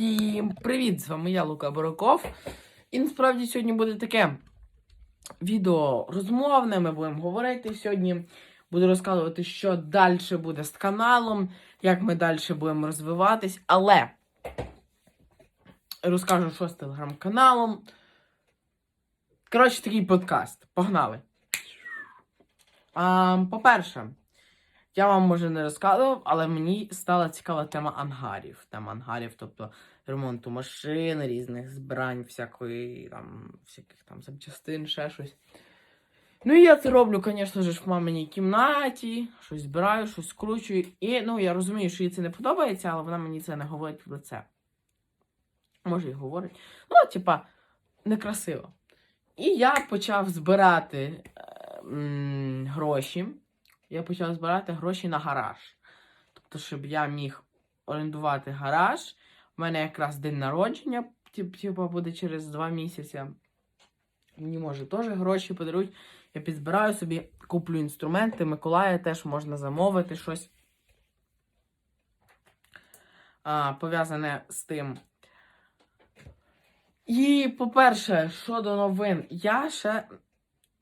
Всім привіт! З вами я, Лука Бороков. І насправді сьогодні буде таке відео розмовне. Ми будемо говорити сьогодні. Буду розказувати, що далі буде з каналом, як ми далі будемо розвиватись. Але розкажу, що з телеграм-каналом. Коротше, такий подкаст. Погнали! По-перше, я вам може не розказував, але мені стала цікава тема ангарів. Тема ангарів, тобто ремонту машин, різних збирань, всякої там, всяких там запчастин, ще щось. Ну і я це роблю, звісно ж, в маминій кімнаті, щось збираю, щось скручую. І ну, я розумію, що їй це не подобається, але вона мені це не говорить в лице. Може, і говорить. Ну, типа, некрасиво. І я почав збирати е, м, гроші я почав збирати гроші на гараж. Тобто, щоб я міг орендувати гараж. У мене якраз день народження, тип- типу, буде через два місяці. Мені може теж гроші подарують. Я підзбираю собі, куплю інструменти. Миколая теж можна замовити щось. А, пов'язане з тим. І, по-перше, щодо новин, я ще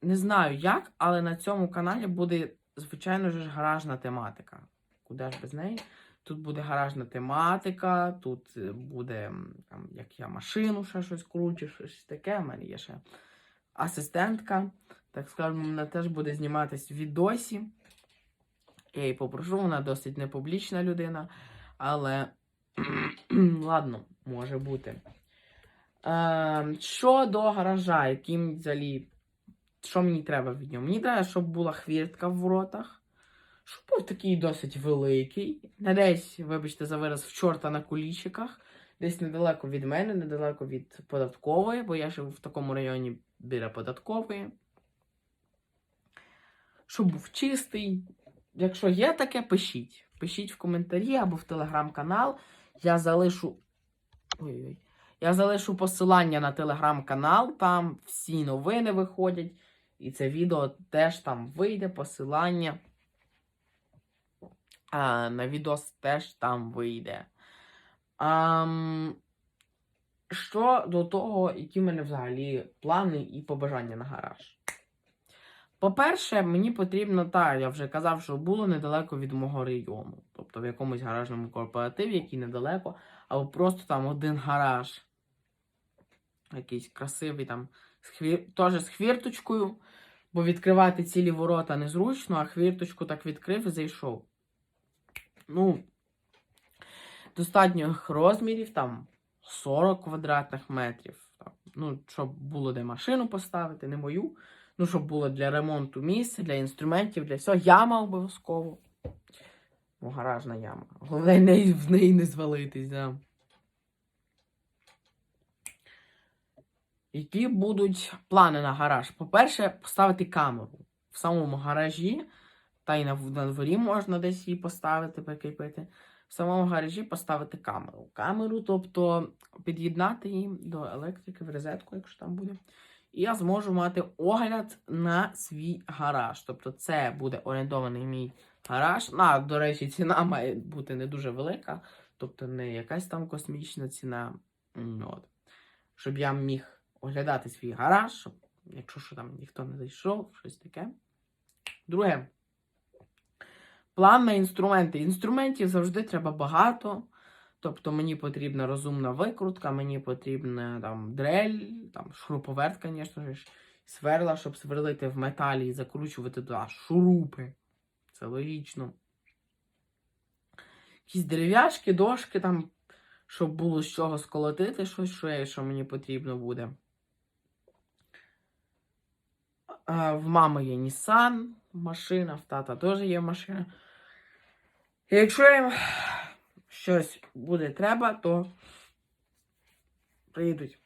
не знаю як, але на цьому каналі буде звичайно ж, гаражна тематика. Куди ж без неї? Тут буде гаражна тематика, тут е, буде, там, як я машину ще щось кручу, щось таке. У мене є ще асистентка. Так скажемо, вона теж буде зніматись в відосі. Я її попрошу, вона досить непублічна людина. Але ладно, може бути. Е, щодо гаража, яким взагалі що мені треба від нього? Мені треба, щоб була хвіртка в воротах, щоб був такий досить великий. Не десь, вибачте, за вираз в чорта на кулічиках, десь недалеко від мене, недалеко від податкової, бо я живу в такому районі біля податкової. Щоб був чистий. Якщо є таке, пишіть. Пишіть в коментарі або в телеграм-канал. Я залишу. Ой-ой. Я залишу посилання на телеграм-канал, там всі новини виходять. І це відео теж там вийде, посилання. А, на відос теж там вийде. А, що до того, які в мене взагалі плани і побажання на гараж. По-перше, мені потрібно, так, я вже казав, що було недалеко від мого району. Тобто в якомусь гаражному корпоративі, який недалеко, або просто там один гараж. Якийсь красивий там, з хвір... теж з хвірточкою. Бо відкривати цілі ворота незручно, а хвірточку так відкрив і зайшов. Ну, достатніх розмірів, там 40 квадратних метрів. Там, ну, щоб було де машину поставити, не мою. Ну, щоб було для ремонту місце, для інструментів, для всього. Яма обов'язково. Ну, гаражна яма. Головне, в неї не звалитись. Да. Які будуть плани на гараж? По-перше, поставити камеру в самому гаражі, та й на, дворі можна десь її поставити, прикріпити. В самому гаражі поставити камеру. Камеру, тобто під'єднати її до електрики в розетку, якщо там буде. І я зможу мати огляд на свій гараж. Тобто, це буде орендований мій гараж. На, до речі, ціна має бути не дуже велика, тобто не якась там космічна ціна. От. Щоб я міг оглядати свій гараж, щоб, якщо що там ніхто не зайшов, щось таке. Друге. План на інструменти. Інструментів завжди треба багато. Тобто мені потрібна розумна викрутка, мені потрібна там дрель, там шуруповерт, звісно ж, сверла, щоб сверлити в металі і закручувати туди шурупи. Це логічно. Якісь дерев'яшки, дошки, там, щоб було з чого сколотити щось, що, що мені потрібно буде. А, В мами є Nissan машина, в тата теж є машина. І якщо їм щось буде треба, то приїдуть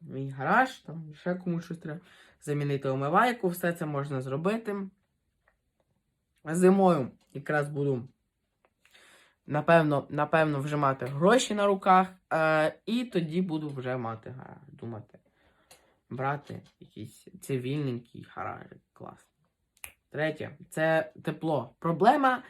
в мій гараж, там ще комусь щось треба замінити омивайку, все це можна зробити. Зимою якраз буду, напевно, напевно, вже мати гроші на руках, е, і тоді буду вже мати гараж, думати брати якийсь цивільненький гараж. Клас. Третє це тепло. Проблема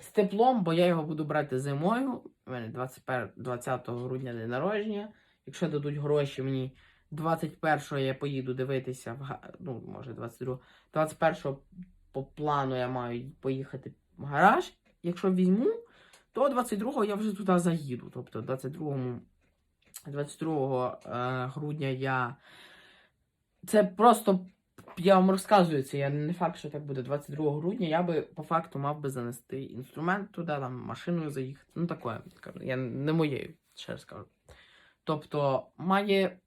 З теплом, бо я його буду брати зимою. У мене 21, 20 грудня день народження. Якщо дадуть гроші мені 21-го я поїду дивитися в ну, може 22 21-го по плану я маю поїхати в гараж. Якщо візьму, то 22-го я вже туди заїду. Тобто 22 22 е, грудня я. Це просто я вам розказую це. Я не факт, що так буде. 22 грудня я би по факту мав би занести інструмент туди, там машиною заїхати. Ну таке. Я не моєю, ще раз кажу. Тобто, має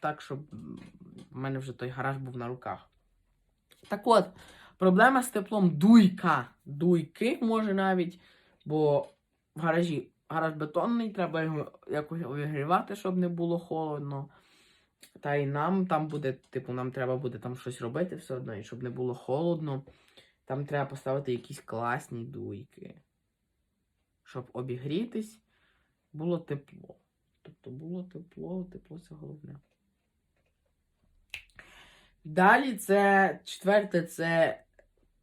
так, щоб в мене вже той гараж був на руках. Так от, проблема з теплом дуйка. Дуйки може навіть, бо в гаражі гараж бетонний, треба його якось обігрівати, щоб не було холодно. Та й нам там буде, типу, нам треба буде там щось робити все одно, і щоб не було холодно. Там треба поставити якісь класні дуйки. Щоб обігрітись, було тепло. Тобто було тепло, тепло це головне. Далі це четверте, це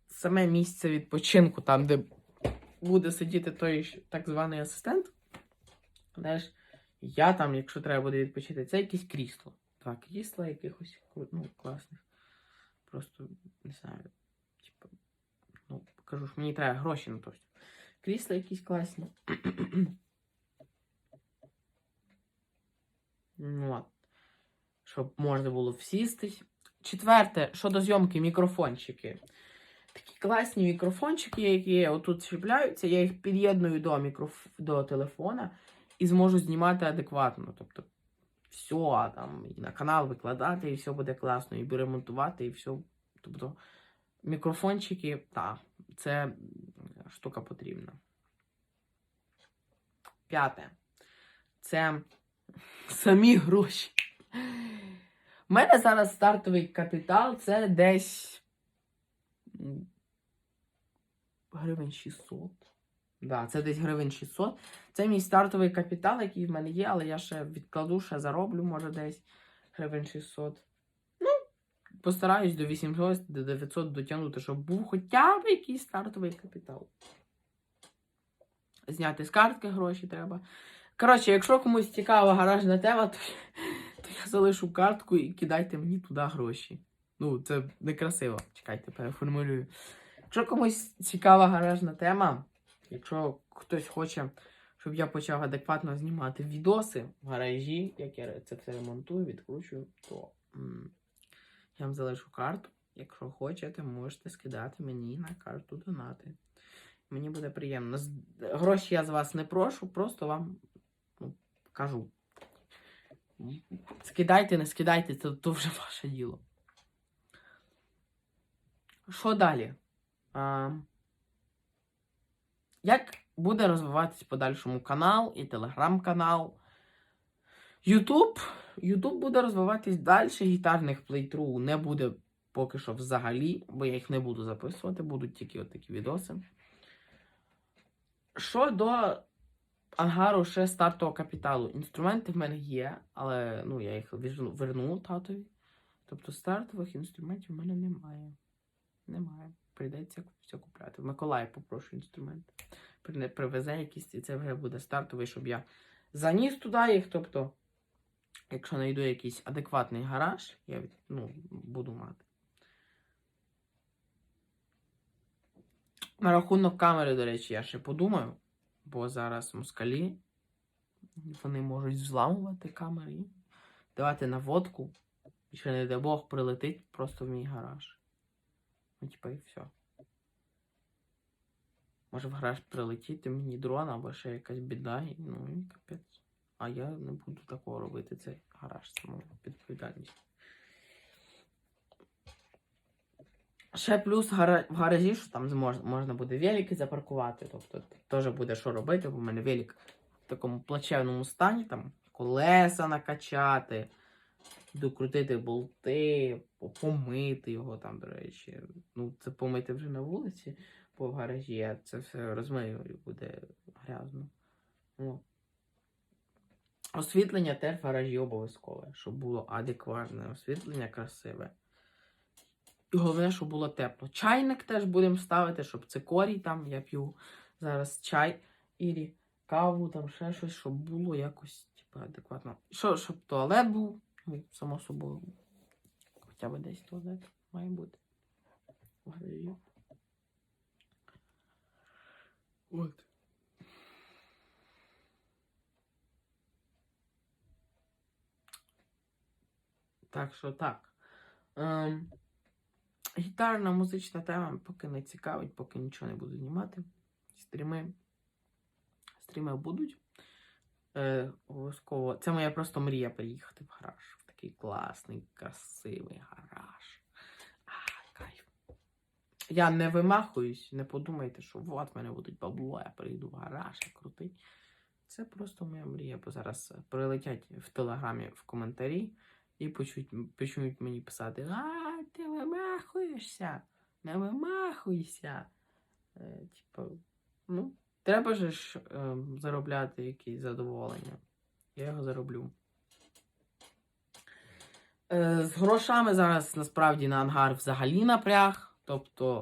саме місце відпочинку, там, де буде сидіти той так званий асистент. Знаєш, я там, якщо треба буде відпочити, це якесь крісло. Так, крісла якихось ну, класних. Просто не знаю. Типу, ну, кажу ж, мені треба гроші на то. Крісла якісь класні. Ну, от. Щоб можна було всістись. Четверте, щодо зйомки, мікрофончики. Такі класні мікрофончики, які отут чіпляються, я їх під'єдную до, мікроф... до телефона і зможу знімати адекватно. Тобто, все, там, і на канал викладати, і все буде класно, і ремонтувати, і все. Тобто, мікрофончики, так, це штука потрібна. П'яте. Це самі гроші. У мене зараз стартовий капітал це десь гривень 600. Да, це десь гривень 600. Це мій стартовий капітал, який в мене є, але я ще відкладу, ще зароблю, може, десь гривень 600. Ну, постараюсь до 800, до 900 дотягнути, щоб був хоча б якийсь стартовий капітал. Зняти з картки гроші треба. Коротше, якщо комусь цікава гаражна тема, то, то я залишу картку і кидайте мені туди гроші. Ну, це некрасиво. Чекайте, переформулюю. Якщо комусь цікава гаражна тема, якщо хтось хоче, щоб я почав адекватно знімати відоси в гаражі, як я це все ремонтую, відкручую, то м, я вам залишу карту. Якщо хочете, можете скидати мені на карту донати. Мені буде приємно. Гроші я з вас не прошу, просто вам ну, кажу. Скидайте, не скидайте, це то вже ваше діло. Що далі? А, як буде розвиватись в подальшому канал і телеграм-канал? Ютуб. Ютуб буде розвиватись далі. Гітарних плейтру не буде поки що взагалі, бо я їх не буду записувати, будуть тільки от такі відоси. Що до ангару ще стартового капіталу. Інструменти в мене є, але ну, я їх верну татові. Тобто стартових інструментів в мене немає. Немає. Прийдеться все купляти. В попрошу інструмент. Привезе якісь, і це вже буде стартовий, щоб я заніс туди їх. Тобто, якщо знайду якийсь адекватний гараж, я ну, буду мати. На рахунок камери, до речі, я ще подумаю, бо зараз москалі вони можуть взламувати камери, давати наводку, і ще не дай Бог прилетить просто в мій гараж. Ну, типа, і все. Може в гараж прилетіти мені дрон або ще якась біда, і, ну і капець. А я не буду такого робити. Це гараж, це моя відповідальність. Ще плюс гара- в гаражі, що там змож- можна буде велики запаркувати. Тобто теж буде що робити, бо в мене велик в такому плачевному стані, там колеса накачати, докрутити болти, помити його там, до речі. Ну, це помити вже на вулиці, бо в гаражі я це все розмию і буде грязно. О. Освітлення теж в гаражі обов'язкове, щоб було адекватне освітлення, красиве. І головне, щоб було тепло. Чайник теж будемо ставити, щоб цикорій там, я п'ю зараз чай і каву, там ще щось, щоб було якось типу, адекватно. Що, щоб туалет був, ну, само собою. Хоча б десь туалет має бути. В гаражі. От. Так що так. Ем, гітарна музична тема поки не цікавить, поки нічого не буду знімати. Стріми. Стріми будуть. Е, обов'язково. Це моя просто мрія приїхати в гараж. Такий класний, красивий гараж. А, кайф. Я не вимахуюсь, не подумайте, що от мене будуть бабло, я прийду в гараж, я крутий. Це просто моя мрія, бо зараз прилетять в телеграмі в коментарі і почуть, почнуть мені писати: А, ти вимахуєшся, не вимахуйся. Е, типу, ну, треба ж е, заробляти якісь задоволення. Я його зароблю. Е, з грошами зараз насправді на ангар взагалі напряг. Тобто,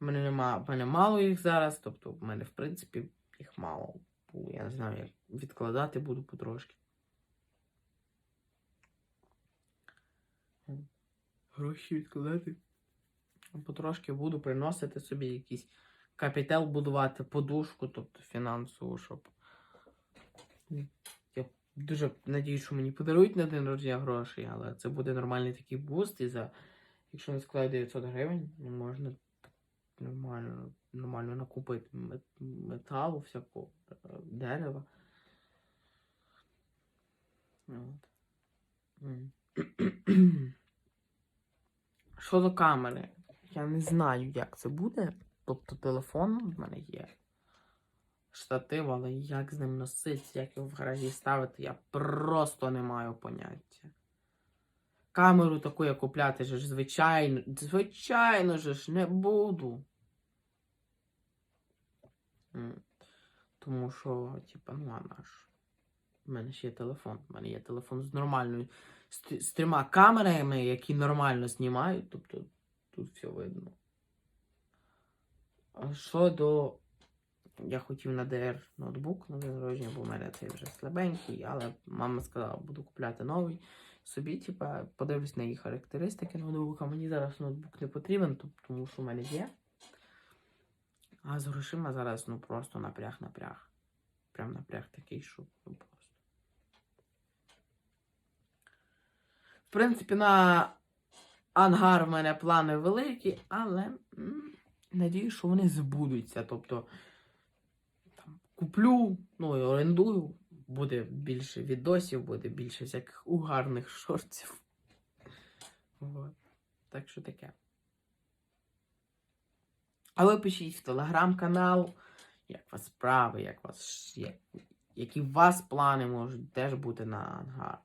в мене нема, в мене мало їх зараз, тобто, в мене, в принципі, їх мало. Я не знаю, як відкладати буду потрошки. Гроші відкладати. Потрошки буду приносити собі якийсь капітал будувати, подушку, тобто фінансову, щоб. Дуже надію, що мені подарують на день народження грошей, але це буде нормальний такий буст, і за якщо не складає 900 гривень, можна нормально, нормально накупити металу, всякого е, дерева. От. Щодо камери, я не знаю, як це буде. Тобто телефон в мене є. Штатив, але як з ним носитися, як його в гаражі ставити, я просто не маю поняття. Камеру таку я купляти ж звичайно, звичайно ж не буду. Тому що, типа, ну а наш. У мене ще є телефон. У мене є телефон з нормальною. З, з трьома камерами, які нормально знімають. Тобто тут все видно. А щодо. Я хотів на DR ноутбук на день народження, бо в мене цей вже слабенький, але мама сказала, буду купляти новий. Собі, типа, подивлюсь на її характеристики ноутбука. Мені зараз ноутбук не потрібен, тому що в мене є. А з грошима зараз ну просто напряг-напряг. Прям напряг такий, що ну просто. В принципі, на ангар в мене плани великі, але надію, що вони збудуться. Тобто куплю, ну і орендую, буде більше відосів, буде більше всяких угарних шортів. Вот. Так що таке. А ви пишіть в телеграм-канал, як вас справи, як вас, як, які у вас плани можуть теж бути на ангар.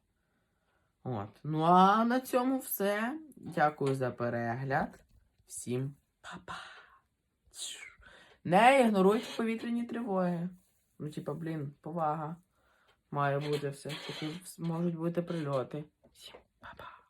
От. Ну а на цьому все. Дякую за перегляд. Всім па-па. Не ігноруйте повітряні тривоги. Ну, типа, блін, повага. Має бути все. Можуть бути прильоти. Всім па-па.